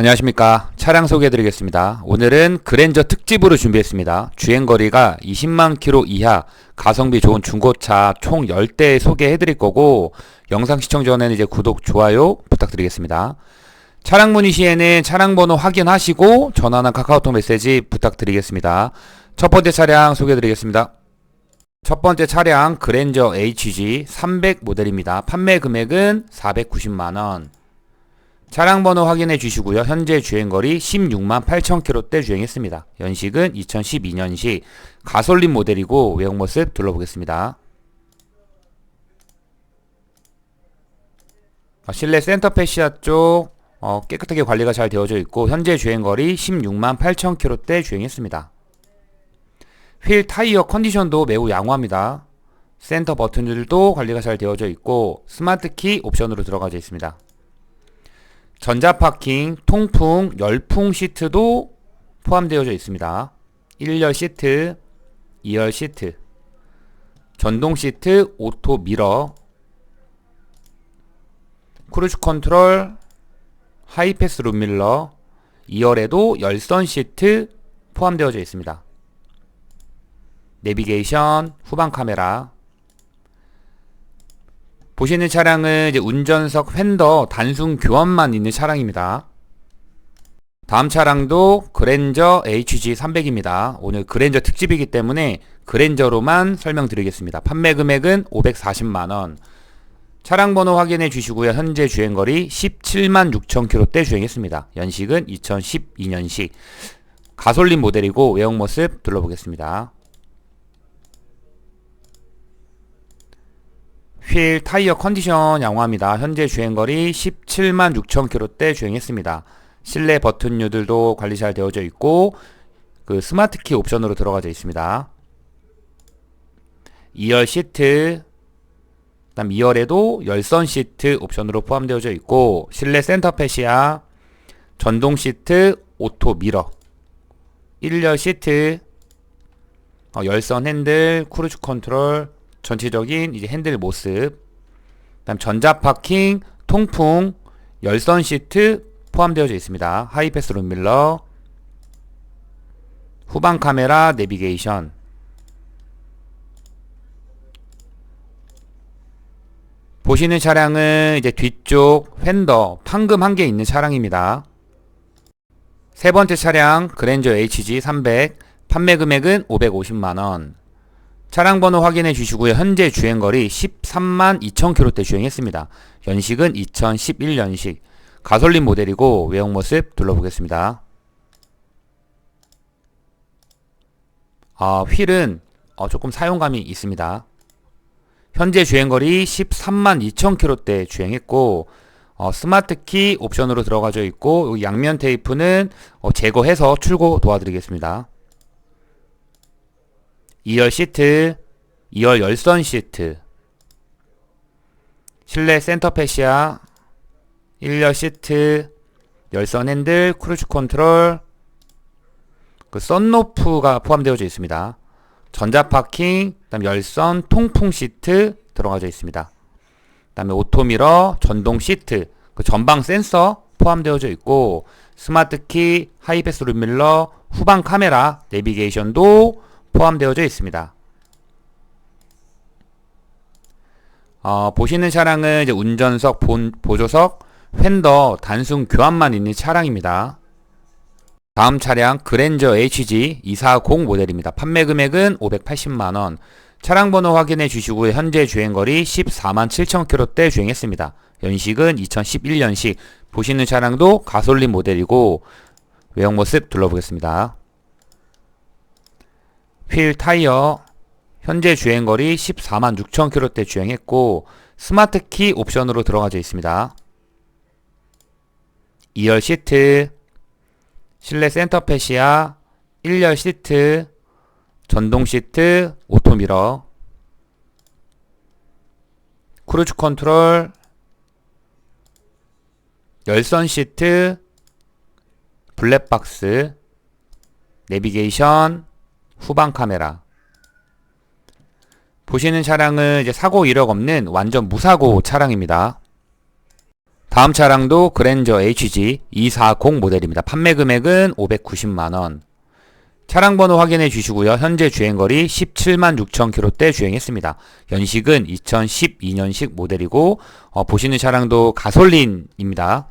안녕하십니까. 차량 소개해 드리겠습니다. 오늘은 그랜저 특집으로 준비했습니다. 주행거리가 20만 킬로 이하 가성비 좋은 중고차 총 10대 소개해 드릴 거고 영상 시청 전에는 이제 구독, 좋아요 부탁드리겠습니다. 차량 문의 시에는 차량 번호 확인하시고 전화나 카카오톡 메시지 부탁드리겠습니다. 첫 번째 차량 소개해 드리겠습니다. 첫 번째 차량 그랜저 HG 300 모델입니다. 판매 금액은 490만원. 차량 번호 확인해 주시고요. 현재 주행거리 16만 8천 킬로대 주행했습니다. 연식은 2012년식 가솔린 모델이고 외형 모습 둘러보겠습니다. 어, 실내 센터 패시아 쪽 어, 깨끗하게 관리가 잘 되어져 있고 현재 주행거리 16만 8천 킬로대 주행했습니다. 휠 타이어 컨디션도 매우 양호합니다. 센터 버튼들도 관리가 잘 되어져 있고 스마트 키 옵션으로 들어가져 있습니다. 전자 파킹, 통풍, 열풍 시트도 포함되어져 있습니다. 1열 시트, 2열 시트, 전동 시트, 오토 미러, 크루즈 컨트롤, 하이패스 룸밀러, 2열에도 열선 시트 포함되어져 있습니다. 내비게이션, 후방 카메라, 보시는 차량은 이제 운전석 휀더 단순 교환만 있는 차량입니다. 다음 차량도 그랜저 HG300입니다. 오늘 그랜저 특집이기 때문에 그랜저로만 설명드리겠습니다. 판매 금액은 540만원. 차량 번호 확인해 주시고요. 현재 주행거리 17만 6천 킬로대 주행했습니다. 연식은 2012년식 가솔린 모델이고 외형 모습 둘러보겠습니다. 휠 타이어 컨디션 양호합니다. 현재 주행거리 17만 6천 킬로대 주행했습니다. 실내 버튼류들도 관리 잘 되어져 있고 그 스마트키 옵션으로 들어가져 있습니다. 2열 시트 그다음 2열에도 열선 시트 옵션으로 포함되어져 있고 실내 센터 패시아 전동 시트 오토 미러 1열 시트 어, 열선 핸들 크루즈 컨트롤 전체적인 이제 핸들 모습, 그다음 전자 파킹, 통풍, 열선 시트 포함되어져 있습니다. 하이패스 룸밀러, 후방 카메라, 내비게이션. 보시는 차량은 이제 뒤쪽 휀더 판금 한 개 있는 차량입니다. 세 번째 차량 그랜저 HG 300 판매 금액은 550만원 차량 번호 확인해 주시고요. 현재 주행거리 13만 2천 킬로대 주행했습니다. 연식은 2011년식 가솔린 모델이고 외형 모습 둘러보겠습니다. 아, 휠은 어, 조금 사용감이 있습니다. 현재 주행거리 13만 2천 킬로대 주행했고 어, 스마트키 옵션으로 들어가져 있고 양면 테이프는 어, 제거해서 출고 도와드리겠습니다. 2열 시트, 2열 열선 시트, 실내 센터 패시아, 1열 시트, 열선 핸들, 크루즈 컨트롤, 그 썬로프가 포함되어져 있습니다. 전자 파킹, 그다음 열선, 통풍 시트 들어가져 있습니다. 그다음에 오토미러, 전동 시트, 그 전방 센서 포함되어져 있고 스마트 키, 하이패스 룸밀러, 후방 카메라, 내비게이션도 포함되어져 있습니다. 어, 보시는 차량은 이제 운전석, 본, 보조석, 휀더 단순 교환만 있는 차량입니다. 다음 차량 그랜저 HG 240 모델입니다. 판매 금액은 580만원. 차량 번호 확인해 주시고 현재 주행거리 14만 7천 킬로대 주행했습니다. 연식은 2011년식. 보시는 차량도 가솔린 모델이고 외형 모습 둘러보겠습니다. 휠 타이어 현재 주행거리 14만 6천 킬로대 주행했고 스마트 키 옵션으로 들어가져 있습니다. 2열 시트 실내 센터 패시아 1열 시트 전동 시트 오토미러 크루즈 컨트롤 열선 시트 블랙박스 내비게이션 후방 카메라. 보시는 차량은 이제 사고 이력 없는 완전 무사고 차량입니다. 다음 차량도 그랜저 HG 240 모델입니다. 판매 금액은 590만원. 차량 번호 확인해 주시고요. 현재 주행거리 17만 6천 킬로대 주행했습니다. 연식은 2012년식 모델이고 어, 보시는 차량도 가솔린입니다.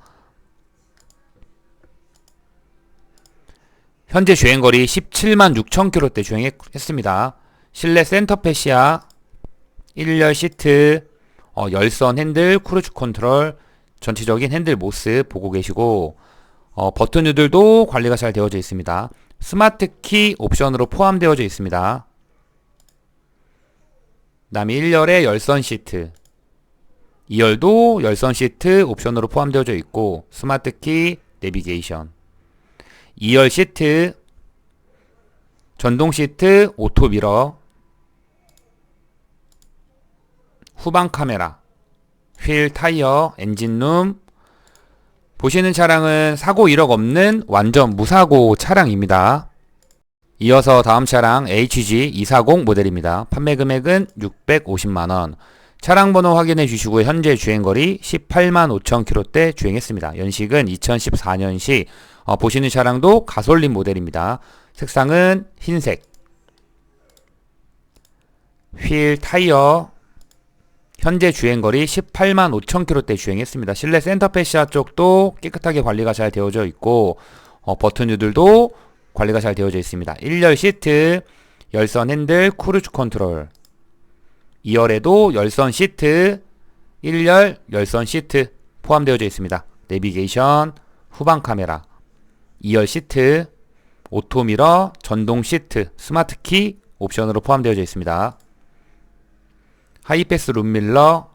현재 주행거리 17만 6천 킬로대 주행했습니다. 실내 센터 패시아 1열 시트 어, 열선 핸들 크루즈 컨트롤 전체적인 핸들 모습 보고 계시고 어, 버튼들도 관리가 잘 되어져 있습니다. 스마트 키 옵션으로 포함되어져 있습니다. 다음에 1열에 열선 시트 2열도 열선 시트 옵션으로 포함되어져 있고 스마트 키 내비게이션 2열 시트 전동 시트 오토 미러 후방 카메라 휠 타이어 엔진룸 보시는 차량은 사고 1억 없는 완전 무사고 차량입니다. 이어서 다음 차량 HG240 모델입니다. 판매 금액은 650만원. 차량 번호 확인해 주시고 현재 주행거리 18만 5천 킬로대 주행했습니다. 연식은 2014년식. 어, 보시는 차량도 가솔린 모델입니다. 색상은 흰색. 휠 타이어 현재 주행거리 18만 5천 킬로대 주행했습니다. 실내 센터페시아 쪽도 깨끗하게 관리가 잘 되어져 있고 어, 버튼들도 관리가 잘 되어져 있습니다. 1열 시트, 열선 핸들, 크루즈 컨트롤 2열에도 열선 시트, 1열 열선 시트 포함되어져 있습니다. 내비게이션, 후방 카메라 2열 시트, 오토미러, 전동 시트, 스마트 키 옵션으로 포함되어져 있습니다. 하이패스 룸밀러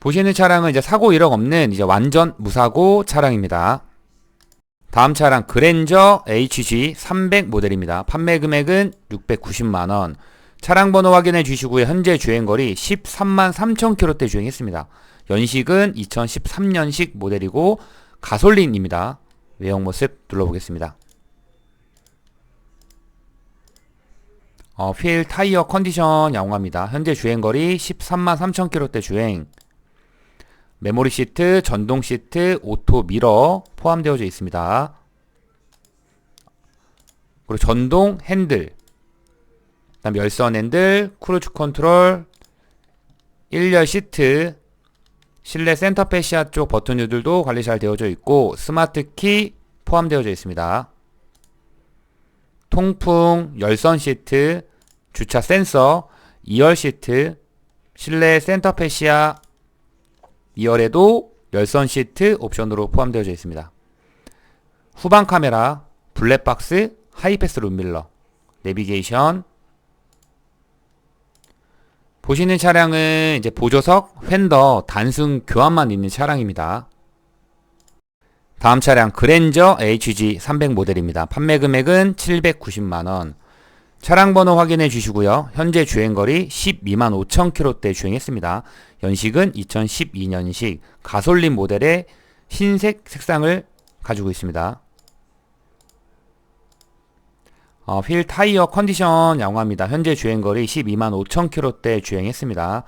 보시는 차량은 이제 사고 1억 없는 이제 완전 무사고 차량입니다. 다음 차량 그랜저 HG 300 모델입니다. 판매 금액은 690만원. 차량 번호 확인해 주시고요. 현재 주행거리 13만 3천 킬로대 주행했습니다. 연식은 2013년식 모델이고 가솔린입니다. 외형 모습 눌러보겠습니다. 어, 휠 타이어 컨디션 양호합니다. 현재 주행거리 13만 3천 킬로대 주행. 메모리 시트, 전동 시트, 오토 미러 포함되어져 있습니다. 그리고 전동 핸들, 그다음 열선 핸들, 크루즈 컨트롤, 1열 시트, 실내 센터 패시아 쪽 버튼들도 관리 잘 되어져 있고 스마트 키 포함되어져 있습니다. 통풍, 열선 시트, 주차 센서, 2열 시트, 실내 센터 패시아 2열에도 열선 시트 옵션으로 포함되어 있습니다. 후방 카메라, 블랙박스, 하이패스 룸밀러, 내비게이션 보시는 차량은 이제 보조석, 휀더, 단순 교환만 있는 차량입니다. 다음 차량 그랜저 HG 300 모델입니다. 판매 금액은 790만원. 차량 번호 확인해 주시고요. 현재 주행거리 12만 5천 킬로대 주행했습니다. 연식은 2012년식 가솔린 모델의 흰색 색상을 가지고 있습니다. 어, 휠 타이어 컨디션 양호합니다. 현재 주행거리 12만 5천 킬로대 주행했습니다.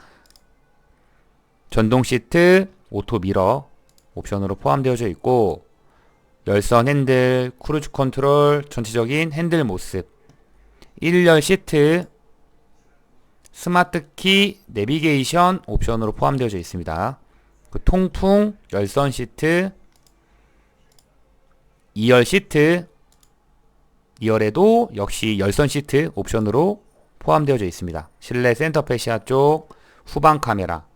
전동 시트, 오토 미러 옵션으로 포함되어져 있고 열선 핸들, 크루즈 컨트롤, 전체적인 핸들 모습 1열 시트, 스마트 키, 내비게이션 옵션으로 포함되어 있습니다. 그 통풍, 열선 시트, 2열 시트, 2열에도 역시 열선 시트 옵션으로 포함되어 있습니다. 실내 센터 패시아 쪽 후방 카메라,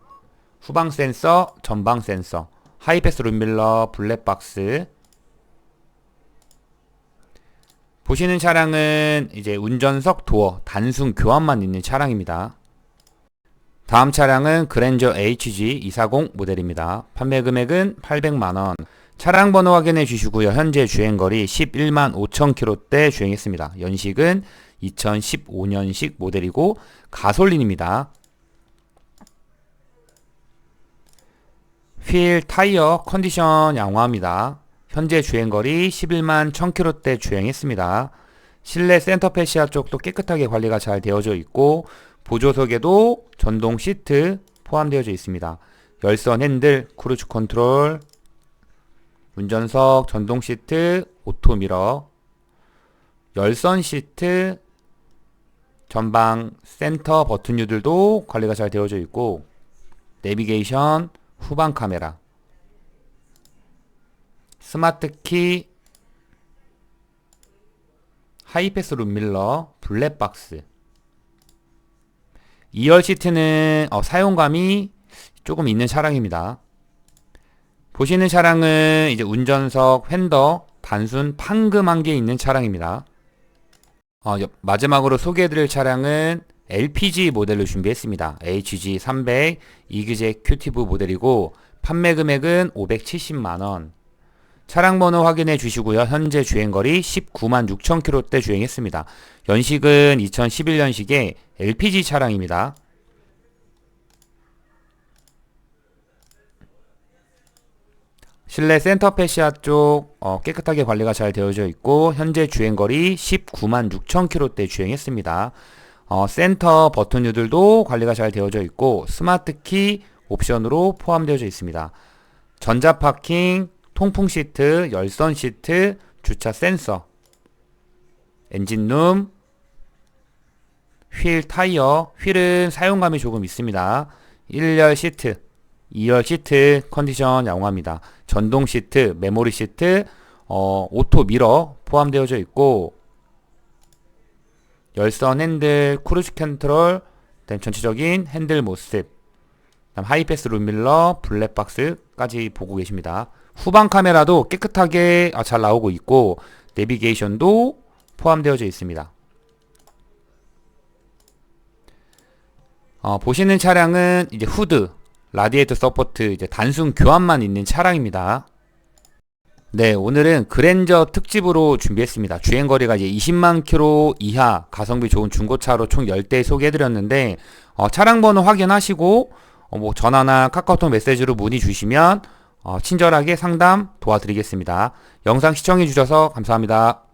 후방 센서, 전방 센서, 하이패스 룸밀러, 블랙박스, 보시는 차량은 이제 운전석 도어 단순 교환만 있는 차량입니다. 다음 차량은 그랜저 HG240 모델입니다. 판매 금액은 800만원. 차량 번호 확인해 주시고요. 현재 주행거리 11만 5천 킬로대 주행했습니다. 연식은 2015년식 모델이고 가솔린입니다. 휠 타이어 컨디션 양호합니다. 현재 주행거리 11만 1000km대 주행했습니다. 실내 센터 패시아 쪽도 깨끗하게 관리가 잘 되어져 있고 보조석에도 전동 시트, 포함되어져 있습니다. 열선 핸들, 크루즈 컨트롤, 운전석, 전동 시트, 오토 미러, 열선 시트, 전방 센터 버튼류들도 관리가 잘 되어져 있고 내비게이션, 후방 카메라, 스마트 키, 하이패스 룸밀러, 블랙박스 2열 시트는 어, 사용감이 조금 있는 차량입니다. 보시는 차량은 이제 운전석, 휀더, 단순 판금한 게 있는 차량입니다. 어, 여- 마지막으로 소개해드릴 차량은 LPG 모델로 준비했습니다. HG300 이그제 큐티브 모델이고 판매 금액은 570만원. 차량 번호 확인해 주시고요. 현재 주행거리 19만 6천 킬로대 주행했습니다. 연식은 2011년식의 LPG 차량입니다. 실내 센터 페시아 쪽 어, 깨끗하게 관리가 잘 되어져 있고 현재 주행거리 19만 6천 킬로대 주행했습니다. 어, 센터 버튼류들도 관리가 잘 되어져 있고 스마트 키 옵션으로 포함되어져 있습니다. 전자 파킹, 통풍 시트, 열선 시트, 주차 센서, 엔진룸, 휠 타이어, 휠은 사용감이 조금 있습니다. 1열 시트, 2열 시트 컨디션 양호합니다. 전동 시트, 메모리 시트, 어, 오토 미러 포함되어져 있고 열선 핸들, 크루즈 컨트롤, 전체적인 핸들 모습, 그다음 하이패스 룸밀러, 블랙박스까지 보고 계십니다. 후방 카메라도 깨끗하게 아, 잘 나오고 있고 내비게이션도 포함되어져 있습니다. 어, 보시는 차량은 이제 후드, 라디에이터 서포트, 이제 단순 교환만 있는 차량입니다. 네, 오늘은 그랜저 특집으로 준비했습니다. 주행거리가 이제 20만 킬로 이하 가성비 좋은 중고차로 총 10대 소개해드렸는데, 어, 차량 번호 확인하시고, 어, 뭐 전화나 카카오톡 메시지로 문의 주시면, 어, 친절하게 상담 도와드리겠습니다. 영상 시청해 주셔서 감사합니다.